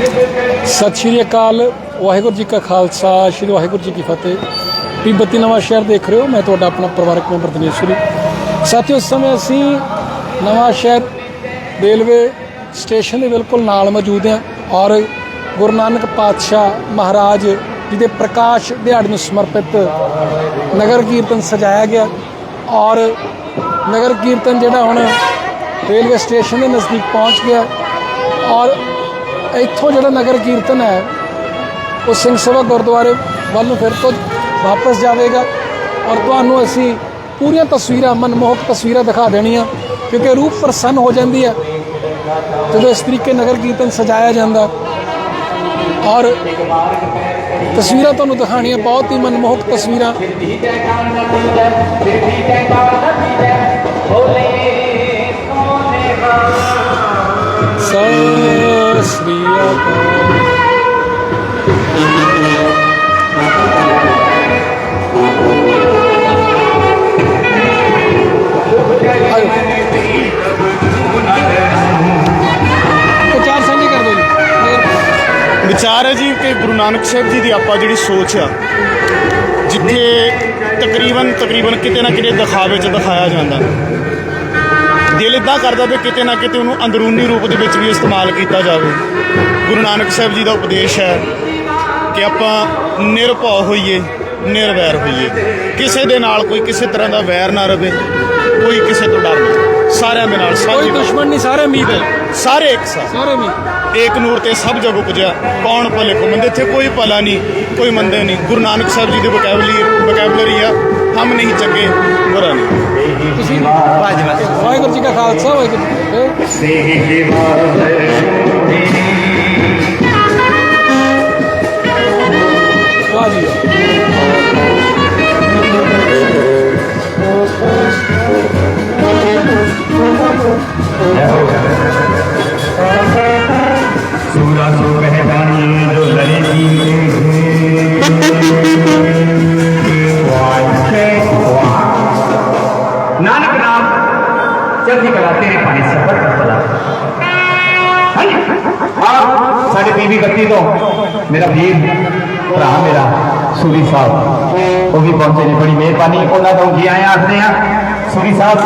ਸਤਿ ਸ਼੍ਰੀ ਅਕਾਲ, ਵਾਹਿਗੁਰੂ ਜੀ ਕਾ ਖਾਲਸਾ, ਸ਼੍ਰੀ ਵਾਹਿਗੁਰੂ ਜੀ ਕੀ ਫਤਿਹ। ਪੀ ਬੱਤੀ ਨਵਾਂ ਸ਼ਹਿਰ ਦੇਖ ਰਹੇ ਹੋ, ਮੈਂ ਤੁਹਾਡਾ ਆਪਣਾ ਪਰਿਵਾਰਕ ਮੈਂਬਰ ਦਿਨੇਸ਼ਵਰੀ ਸਾਥੀਓ, ਇਸ ਸਮੇਂ ਅਸੀਂ ਨਵਾਂ ਸ਼ਹਿਰ ਰੇਲਵੇ ਸਟੇਸ਼ਨ ਦੇ ਬਿਲਕੁਲ ਨਾਲ ਮੌਜੂਦ ਹਾਂ ਔਰ ਗੁਰੂ ਨਾਨਕ ਪਾਤਸ਼ਾਹ ਮਹਾਰਾਜ ਜੀ ਦੇ ਪ੍ਰਕਾਸ਼ ਦਿਹਾੜੇ ਨੂੰ ਸਮਰਪਿਤ ਨਗਰ ਕੀਰਤਨ ਸਜਾਇਆ ਗਿਆ ਔਰ ਨਗਰ ਕੀਰਤਨ ਜਿਹੜਾ ਹੁਣ ਰੇਲਵੇ ਸਟੇਸ਼ਨ ਦੇ ਨਜ਼ਦੀਕ ਪਹੁੰਚ ਗਿਆ ਔਰ ਇੱਥੋਂ ਜਿਹੜਾ ਨਗਰ ਕੀਰਤਨ ਹੈ, ਉਹ ਸਿੰਘ ਸਭਾ ਗੁਰਦੁਆਰੇ ਵੱਲ ਨੂੰ ਫਿਰ ਤੋਂ ਵਾਪਸ ਜਾਵੇਗਾ ਔਰ ਤੁਹਾਨੂੰ ਅਸੀਂ ਪੂਰੀਆਂ ਤਸਵੀਰਾਂ, ਮਨਮੋਹਕ ਤਸਵੀਰਾਂ ਦਿਖਾ ਦੇਣੀਆਂ, ਕਿਉਂਕਿ ਰੂਹ ਪ੍ਰਸੰਨ ਹੋ ਜਾਂਦੀ ਹੈ, ਜਦੋਂ ਇਸ ਤਰੀਕੇ ਨਗਰ ਕੀਰਤਨ ਸਜਾਇਆ ਜਾਂਦਾ। ਔਰ ਤਸਵੀਰਾਂ ਤੁਹਾਨੂੰ ਦਿਖਾਣੀਆਂ ਬਹੁਤ ਹੀ ਮਨਮੋਹਕ ਤਸਵੀਰਾਂ। ਸਤਿ ਸ੍ਰੀ ਅਕਾਲ। ਵਿਚਾਰ ਹੈ ਜੀ ਕਿ ਗੁਰੂ ਨਾਨਕ ਸਾਹਿਬ ਜੀ ਦੀ ਆਪਾਂ ਜਿਹੜੀ ਸੋਚ ਆ, ਜਿੱਥੇ ਤਕਰੀਬਨ ਤਕਰੀਬਨ ਕਿਤੇ ਨਾ ਕਿਤੇ ਦਿਖਾਵੇ 'ਚ ਦਿਖਾਇਆ ਜਾਂਦਾ। ਦਿਲ ਇਦਾਂ ਕਰਦਾ ਵੀ ਕਿਤੇ ਨਾ ਕਿਤੇ ਉਹਨੂੰ ਅੰਦਰੂਨੀ ਰੂਪ ਦੇ ਵਿੱਚ ਵੀ ਇਸਤੇਮਾਲ ਕੀਤਾ ਜਾਵੇ। ਗੁਰੂ ਨਾਨਕ ਸਾਹਿਬ ਜੀ ਦਾ ਉਪਦੇਸ਼ ਹੈ ਕਿ ਆਪਾਂ ਨਿਰਭਉ ਹੋਈਏ ਨਿਰਵੈਰ ਹੋਈਏ। ਕਿਸੇ ਦੇ ਨਾਲ ਕੋਈ ਕਿਸੇ ਤਰ੍ਹਾਂ ਦਾ ਵੈਰ ਨਾ ਰਵੇ ਕੋਈ ਕਿਸੇ ਤੋਂ ਡਰ ਨਹੀਂ ਸਾਰਿਆਂ ਦੇ ਨਾਲ ਕੋਈ ਦੁਸ਼ਮਣ ਨਹੀਂ ਸਾਰੇ ਹੈ ਸਾਰੇ ਇੱਕ ਸਾਥ। ਸਾਰੇ ਅਮੀਰ। ਏਕ ਨੂਰ ਤੇ ਸਭ ਜਗ ਉਪਜਿਆ। ਕੌਣ ਭਲੇ ਕੋ ਮੰਦੇ ਇੱਥੇ ਕੋਈ ਭਲਾ ਨਹੀਂ ਕੋਈ ਮੰਦੇ ਨਹੀਂ। ਗੁਰੂ ਨਾਨਕ ਸਾਹਿਬ ਜੀ ਦੀ ਵੋਕੈਬਲਰੀ ਵੋਕੈਬਲਰੀ ਆ ਹਮ ਨਹੀਂ ਚੰਗੇ ਬੁਰਾ ਨਹੀਂ। ਤੁਸੀਂ ਵਾਹਿਗੁਰੂ ਜੀ ਕਾ ਖਾਲਸਾ ਵਾਹਿਗੁਰੂ ਜੀ ਕੀ ਫਤਿਹ। ਵਾਹ ਜੀ। जब निकलाते हैं पानी सफ़र हाँ, साढ़े बीवी बत्ती तो मेरा वीर भरा मेरा सूरी साहब वो भी पहुँचे ने बड़ी मेहरबानी उन्होंने तो जी आए आखने सूरी साहब।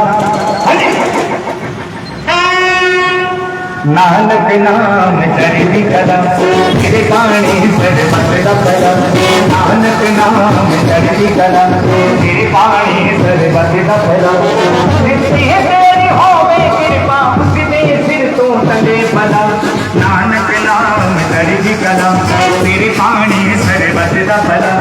नानक नाम चरदी कदम तेरे पानी सर बदला कदम नानक नाम चरदी कदम तेरे पानी सर बदला कदम ਹੋਵੇ ਕਿਰਪਾ ਕਿਤੇ ਸਿਰ ਤੋਂ ਤਲੇ ਭਲਾ। ਨਾਨਕ ਨਾਮ ਦੀ ਕਲਾ, ਤੇਰੇ ਪਾਣੀ ਸਰਬਤ ਦਾ ਭਲਾ।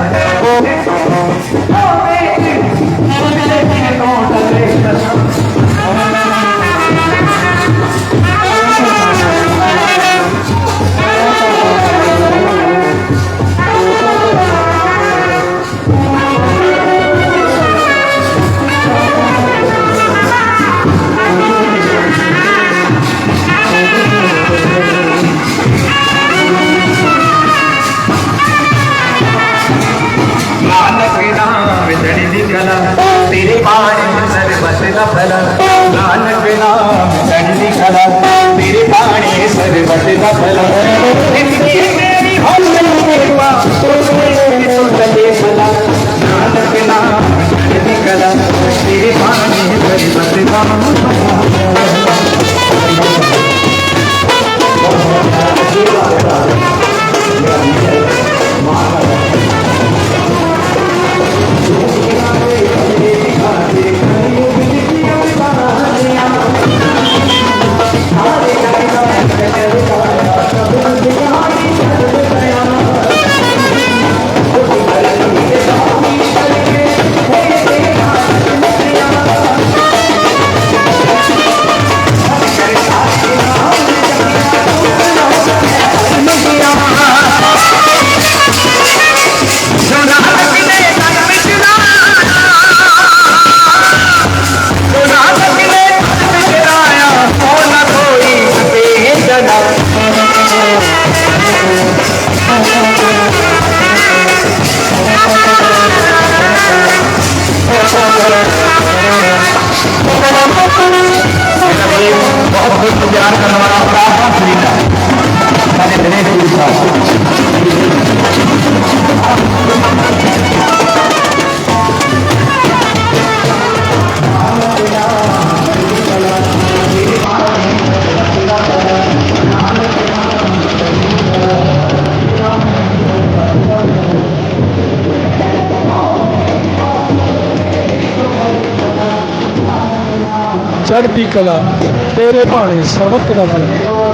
ਸਰਬਤ ਕਲਾ ਤੇਰੇ ਭਾਣੇ ਸਰਬੱਤ ਦਾ ਭਲਾ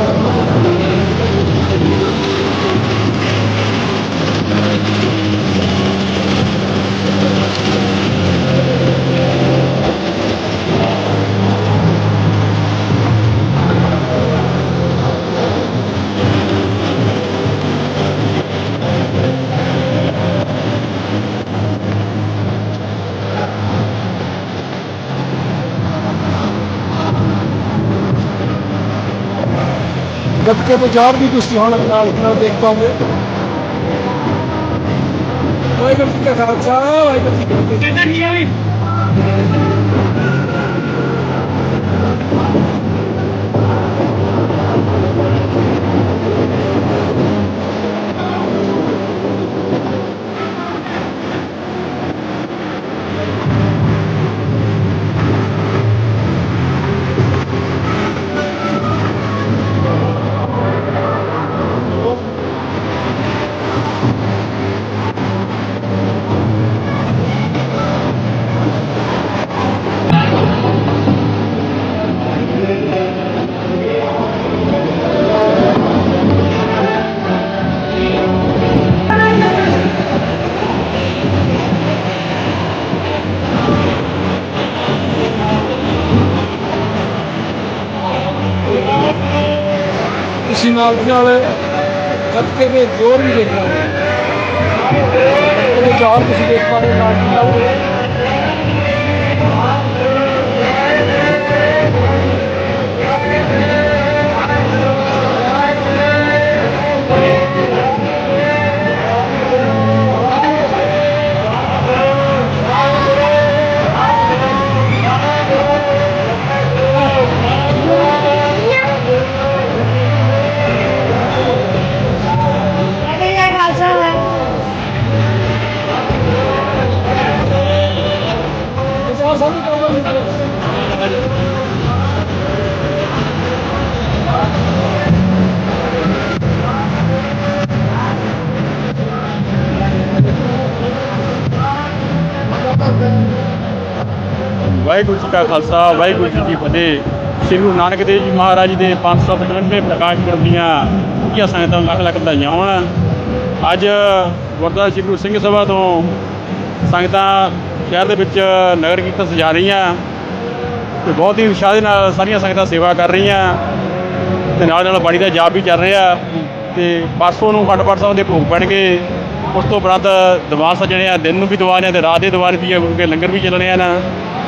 ਗੱਤਕੇ ਪੰਜਾਬ ਦੀ ਤੁਸੀਂ ਹੁਣ ਨਾਲ ਨਾਲ ਦੇਖ ਪਾਓਗੇ। ਵਾਹਿਗੁਰੂ ਜੀ ਕਾ ਖਾਲਸਾ, ਵਾਹਿਗੁਰੂ ਜੀ ਕੀ ਫਤਿਹ। ਨਾਲ ਦੀ ਨਾਲ ਗੱਤਕੇ ਦੇ ਜ਼ੋਰ ਵੀ ਦੇਖ ਪਾਓਗੇ ਉਹਦੇ ਚਾਰ ਤੁਸੀਂ ਦੇਖ ਪਾ ਰਹੇ ਨਾਲ ਦੀ ਨਾਲ ਵਾਹਿਗੁਰੂ ਜੀ ਕਾ ਖਾਲਸਾ, ਵਾਹਿਗੁਰੂ ਜੀ ਕੀ ਫਤਿਹ। ਸ੍ਰੀ ਗੁਰੂ ਨਾਨਕ ਦੇਵ ਜੀ ਮਹਾਰਾਜ ਦੇ 595 ਪ੍ਰਕਾਸ਼ ਪੁਰਬ ਦੀਆਂ ਕੀ ਸੰਗਤਾਂ ਨੂੰ ਲੱਖ ਲੱਖ ਵਧਾਈਆਂ ਹੋਣ। ਅੱਜ ਗੁਰਦੁਆਰਾ ਸ੍ਰੀ ਗੁਰੂ ਸਿੰਘ ਸਭਾ ਤੋਂ ਸੰਗਤਾਂ ਸ਼ਹਿਰ ਦੇ ਵਿੱਚ ਨਗਰ ਕੀਰਤਨ ਸਜਾ ਰਹੀਆਂ। ਤੇ ਬਹੁਤ ਹੀ ਉਤਸ਼ਾਹ ਦੇ ਨਾਲ ਸਾਰੀਆਂ ਸੰਗਤਾਂ ਸੇਵਾ ਕਰ ਰਹੀਆਂ। ਤੇ ਨਾਲ ਨਾਲ ਬਾਣੀ ਦਾ ਜਾਪ ਵੀ ਚੱਲ ਰਿਹਾ। ਤੇ ਪਰਸੋਂ ਨੂੰ ਖੰਡ ਪਾਠ ਸਾਹਿਬ ਦੇ ਭੋਗ ਪੈਣਗੇ ਉਸ ਤੋਂ ਉਪਰੰਤ ਦੀਵਾਨ ਸੱਜਣੇ ਆ, ਦਿਨ ਨੂੰ ਵੀ ਦੀਵਾਨ ਆ ਤੇ ਰਾਤ ਦੇ ਦੀਵਾਨ ਵੀ ਆ ਕਿਉਂਕਿ ਲੰਗਰ ਵੀ ਚੱਲਣੇ ਆ ਨਾ।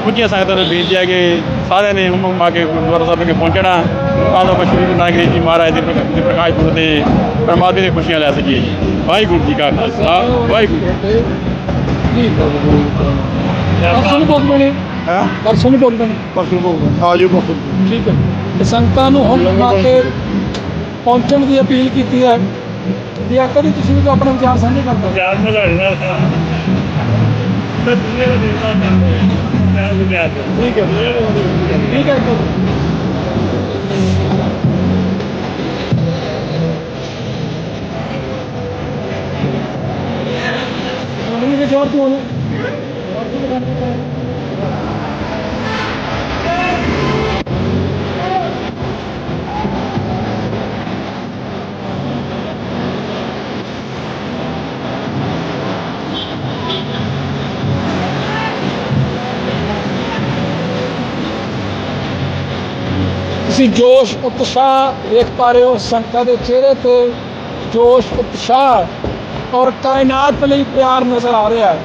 ਕੁਝੀਆਂ ਸੰਗਤਾਂ ਨੂੰ ਬੇਨਤੀ ਹੈ ਕਿ ਸਾਰਿਆਂ ਨੇ ਹੁਮ ਆ ਕੇ ਗੁਰਦੁਆਰਾ ਸਾਹਿਬ ਵਿਖੇ ਪਹੁੰਚਣਾ। ਤਾਂ ਜੋ ਸ਼੍ਰੀ ਗੁਰੂ ਨਾਨਕ ਦੇਵ ਜੀ ਮਹਾਰਾਜ ਦੇ ਪ੍ਰਕਾਸ਼ ਪੁਰਬ ਤੇ ਪਰਮਾਤਮਾ ਦੀਆਂ ਖੁਸ਼ੀਆਂ ਲੈ ਸਕੀਏ ਵਾਹਿਗੁਰੂ ਜੀ ਕਾ ਖਾਲਸਾ, ਵਾਹਿਗੁਰੂ। ਜੀ ਪਰਸੋਂ ਨੂੰ ਭੋਗ ਪੈਣੇ ਹੈ? ਪਰਸੋਂ ਨੂੰ ਭੋਗ ਪੈਣੇ। ਪਰਸੋਂ ਭੋਗ ਆ ਜਾਓ ਪਰਸੋਂ ਠੀਕ ਹੈ। ਤੇ ਸੰਗਤਾਂ ਨੂੰ ਹੁਣ ਆ ਕੇ ਪਹੁੰਚਣ ਦੀ ਅਪੀਲ ਕੀਤੀ ਹੈ ਵੀ ਆ ਕਦੀ ਤੁਸੀਂ ਵੀ ਆਪਣੇ ਵਿਚਾਰ ਸਾਂਝੇ ਕਰ ਦਿਓ। ਠੀਕ ਹੈ। ਠੀਕ ਹੈ। ਜੀ। ਉਹਨੂੰ ਤੂੰ ਉਹਨੂੰ ਤੁਸੀਂ ਜੋਸ਼, ਉਤਸ਼ਾਹ ਵੇਖ ਪਾ ਰਹੇ ਹੋ ਸੰਗਤਾਂ ਦੇ ਚਿਹਰੇ ਤੇ ਜੋਸ਼, ਉਤਸ਼ਾਹ ਔਰ ਕਾਇਨਾਤ ਲਈ ਪਿਆਰ ਨਜ਼ਰ ਆ ਰਿਹਾ ਹੈ।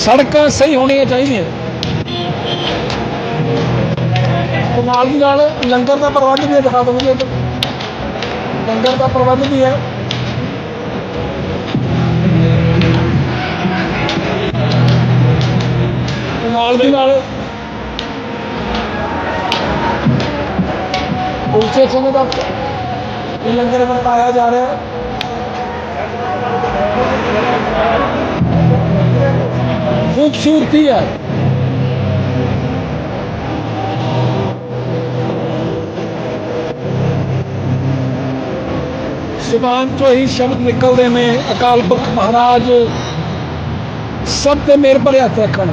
ਸੜਕਾਂ ਸਹੀ ਹੋਣੀਆਂ ਚਾਹੀਦੀਆਂ। ਨਾਲ ਦੀ ਨਾਲ ਲੰਗਰ ਦਾ ਪ੍ਰਬੰਧ ਵੀ ਹੈ, ਦਿਖਾ ਦਿਓ ਜੀ ਲੰਗਰ ਦਾ ਪ੍ਰਬੰਧ ਵੀ ਹੈ। ਤੇ ਨਾਲ ਦੀ ਨਾਲ ਉਲਟੇ ਸਮੇਂ ਦਾ ਲੰਗਰ ਵਰਤਾਇਆ ਜਾ ਰਿਹਾ। ਹੈ ਖੂਬਸੂਰਤੀ ਹੈ ਜ਼ੁਬਾਨ ਤੋਂ ਹੀ ਸ਼ਬਦ ਨਿਕਲਦੇ ਨੇ ਅਕਾਲ ਪੁਰਖ ਮਹਾਰਾਜ ਸਭ ਤੇ ਮੇਰ ਭਰੇ ਹੱਥ ਰੱਖਣ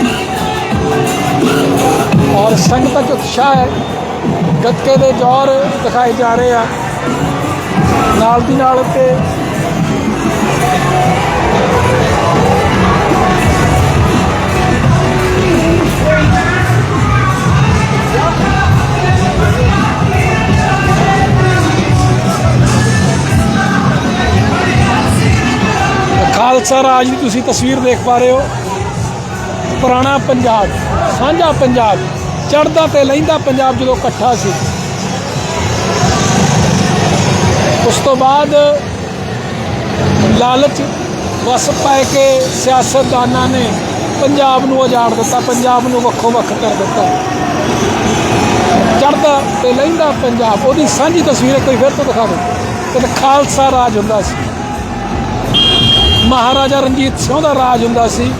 ਔਰ ਸੰਗਤਾਂ 'ਚ ਉਤਸ਼ਾਹ ਹੈ, ਗੱਤਕੇ ਦੇ ਜ਼ੋਰ ਦਿਖਾਏ ਜਾ ਰਹੇ ਆ। ਨਾਲ ਦੀ ਨਾਲ ਤੇ ਖਾਲਸਾ ਰਾਜ ਦੀ ਤੁਸੀਂ ਤਸਵੀਰ ਦੇਖ ਪਾ ਰਹੇ ਹੋ। ਪੁਰਾਣਾ ਪੰਜਾਬ, ਸਾਂਝਾ ਪੰਜਾਬ। ਚੜਦਾ ਤੇ ਲਹਿੰਦਾ ਪੰਜਾਬ ਜਦੋਂ ਇਕੱਠਾ ਸੀ। ਉਸ ਤੋਂ ਬਾਅਦ ਲਾਲਚ ਵਸ ਪੈ ਕੇ ਸਿਆਸਤਦਾਨਾਂ ਨੇ ਪੰਜਾਬ ਨੂੰ ਉਜਾੜ ਦਿੱਤਾ, ਪੰਜਾਬ ਨੂੰ ਵੱਖੋ ਵੱਖ ਕਰ ਦਿੱਤਾ। ਚੜ੍ਹਦਾ ਤੇ ਲਹਿੰਦਾ ਪੰਜਾਬ, ਉਹਦੀ ਸਾਂਝੀ ਤਸਵੀਰ ਕੋਈ ਫਿਰ ਤੋਂ ਦਿਖਾ ਦਿਓ। ਤੇ ਖਾਲਸਾ ਰਾਜ ਹੁੰਦਾ ਸੀ। ਮਹਾਰਾਜਾ ਰਣਜੀਤ ਸਿੰਘ ਦਾ ਰਾਜ ਹੁੰਦਾ ਸੀ।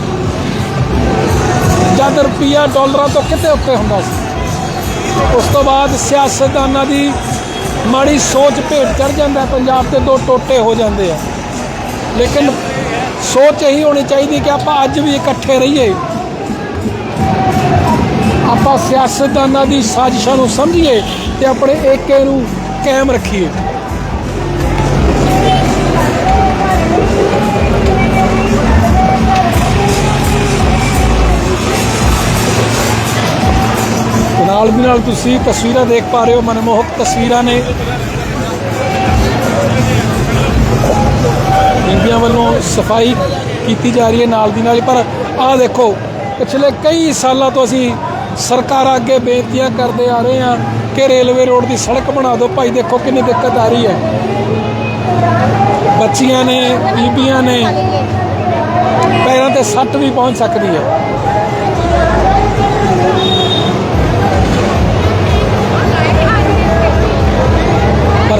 ਜਦ ਰੁਪਈਆ ਡਾਲਰਾਂ ਤੋਂ ਕਿਤੇ ਉੱਤੇ ਹੁੰਦਾ ਸੀ। ਉਸ ਤੋਂ ਬਾਅਦ ਸਿਆਸਤਦਾਨਾਂ ਦੀ ਮਾੜੀ ਸੋਚ ਭੇਟ ਚੜ ਜਾਂਦਾ ਪੰਜਾਬ ਦੇ ਦੋ ਟੋਟੇ ਹੋ ਜਾਂਦੇ ਆ। ਲੇਕਿਨ ਸੋਚ ਇਹੀ ਹੋਣੀ ਚਾਹੀਦੀ ਕਿ ਆਪਾਂ ਅੱਜ ਵੀ ਇਕੱਠੇ ਰਹੀਏ। ਆਪਾਂ ਸਿਆਸਤਦਾਨਾਂ ਦੀ ਸਾਜ਼ਿਸ਼ਾਂ ਨੂੰ ਸਮਝੀਏ ਤੇ ਆਪਣੇ ਏਕੇ ਨੂੰ ਕਾਇਮ ਰੱਖੀਏ। ਨਾਲ ਦੀ ਨਾਲ ਤੁਸੀਂ ਤਸਵੀਰਾਂ ਦੇਖ ਪਾ ਰਹੇ ਹੋ, ਮਨਮੋਹਕ ਤਸਵੀਰਾਂ ਨੇ। ਬੀਬੀਆਂ ਵੱਲੋਂ ਸਫ਼ਾਈ ਕੀਤੀ ਜਾ ਰਹੀ ਹੈ ਨਾਲ ਦੀ ਨਾਲ। ਪਰ ਆਹ ਦੇਖੋ, ਪਿਛਲੇ ਕਈ ਸਾਲਾਂ ਤੋਂ ਅਸੀਂ ਸਰਕਾਰਾਂ ਅੱਗੇ ਬੇਨਤੀਆਂ ਕਰਦੇ ਆ ਰਹੇ ਹਾਂ ਕਿ ਰੇਲਵੇ ਰੋਡ ਦੀ ਸੜਕ ਬਣਾ ਦਿਓ। ਭਾਈ ਦੇਖੋ ਕਿੰਨੀ ਦਿੱਕਤ ਆ ਰਹੀ ਹੈ। ਬੱਚੀਆਂ ਨੇ, ਬੀਬੀਆਂ ਨੇ, ਪੈਰਾਂ ਤੇ ਸੱਟ ਵੀ ਪਹੁੰਚ ਸਕਦੀ ਹੈ।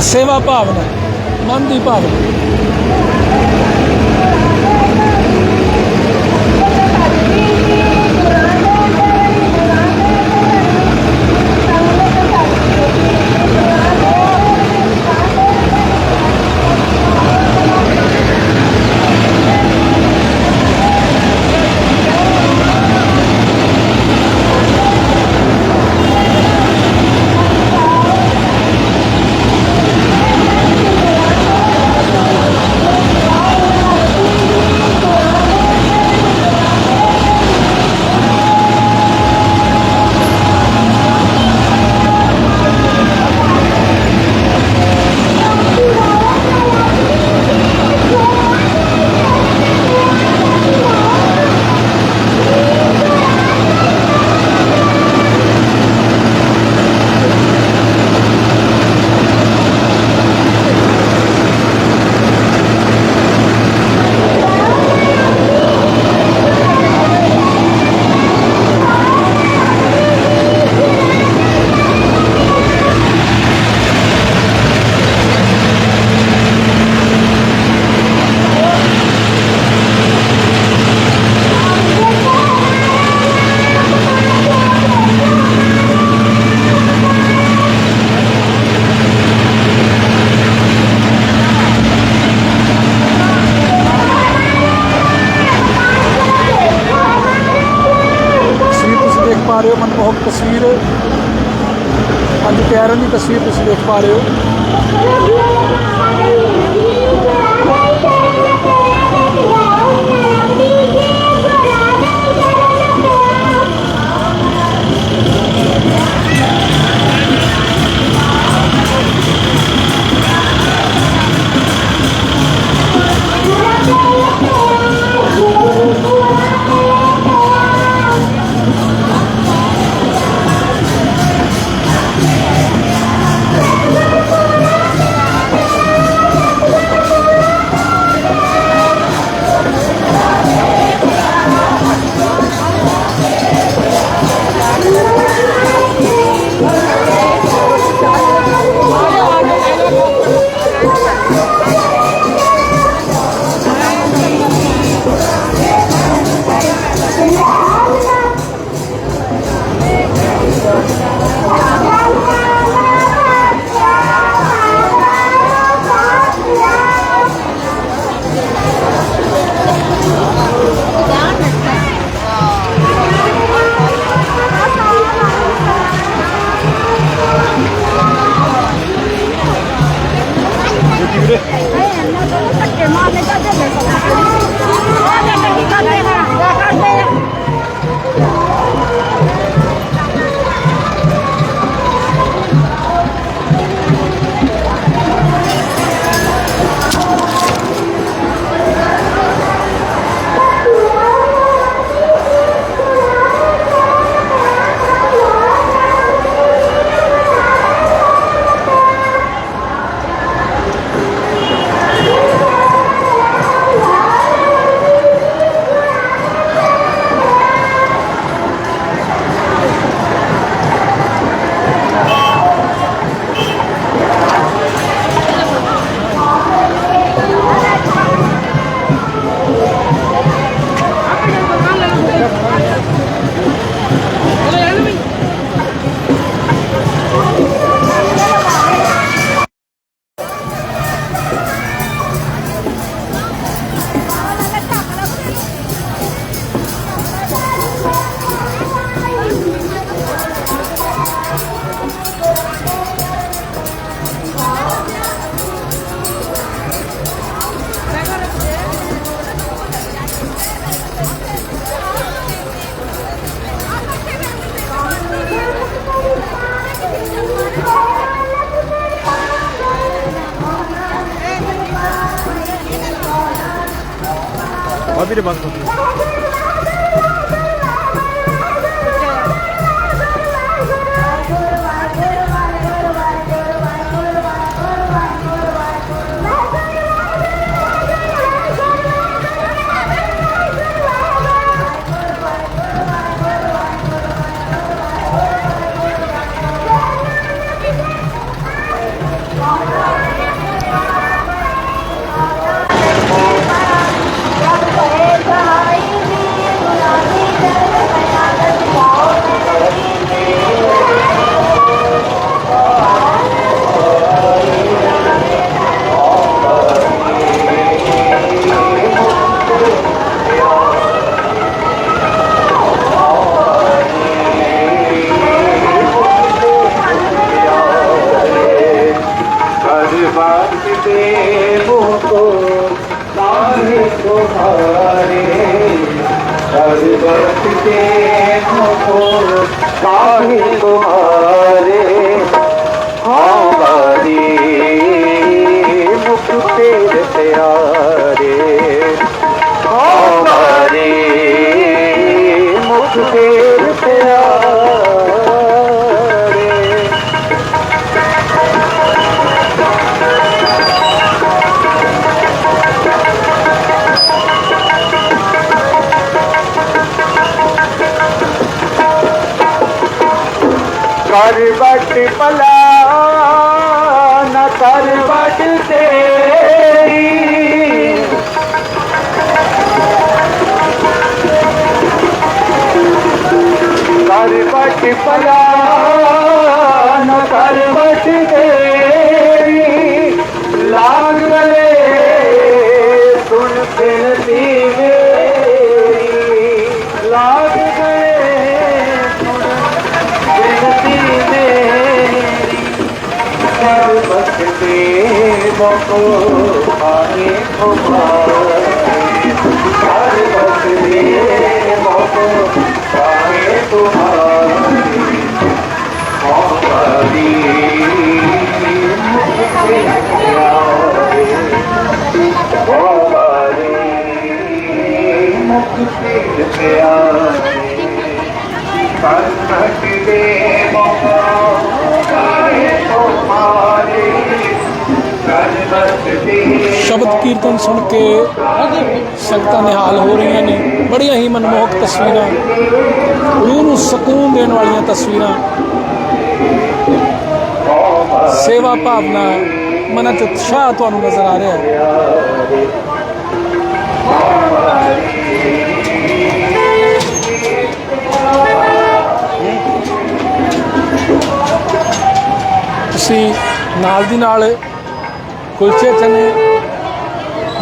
ਸੇਵਾ ਭਾਵਨਾ ਮਨ ਦੀ ਭਾਵਨਾ। ਆ ਵੀਰੇ ਬਸ ਬਸ আমি তোমারে। बट पला न कर बट दे कर बट पला ਪਿਆਰੇ ਪਰ ਹਟ ਦੇ ਸ਼ਬਦ ਕੀਰਤਨ ਸੁਣ ਕੇ ਸੰਗਤਾਂ ਨਿਹਾਲ ਹੋ ਰਹੀਆਂ ਨੇ। ਬੜੀਆਂ ਹੀ ਮਨਮੋਹਕ ਤਸਵੀਰਾਂ। ਰੂਹ ਨੂੰ ਸਕੂਨ ਦੇਣ ਵਾਲੀਆਂ ਤਸਵੀਰਾਂ। ਸੇਵਾ ਭਾਵਨਾ, ਮਨ ਚ ਉਤਸ਼ਾਹ ਤੁਹਾਨੂੰ ਨਜ਼ਰ ਆ ਰਿਹਾ ਹੈ। ਤੁਸੀਂ ਨਾਲ ਦੀ ਨਾਲ ਕੁਲਚੇ ਚਨੇ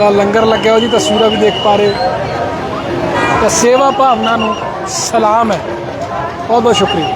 ਦਾ ਲੰਗਰ ਲੱਗਿਆ ਉਹਦੀ ਤਸਵੀਰਾਂ ਵੀ ਦੇਖ ਪਾ ਰਹੇ ਤਾਂ ਸੇਵਾ ਭਾਵਨਾ ਨੂੰ ਸਲਾਮ ਹੈ। ਬਹੁਤ ਬਹੁਤ ਸ਼ੁਕਰੀਆ।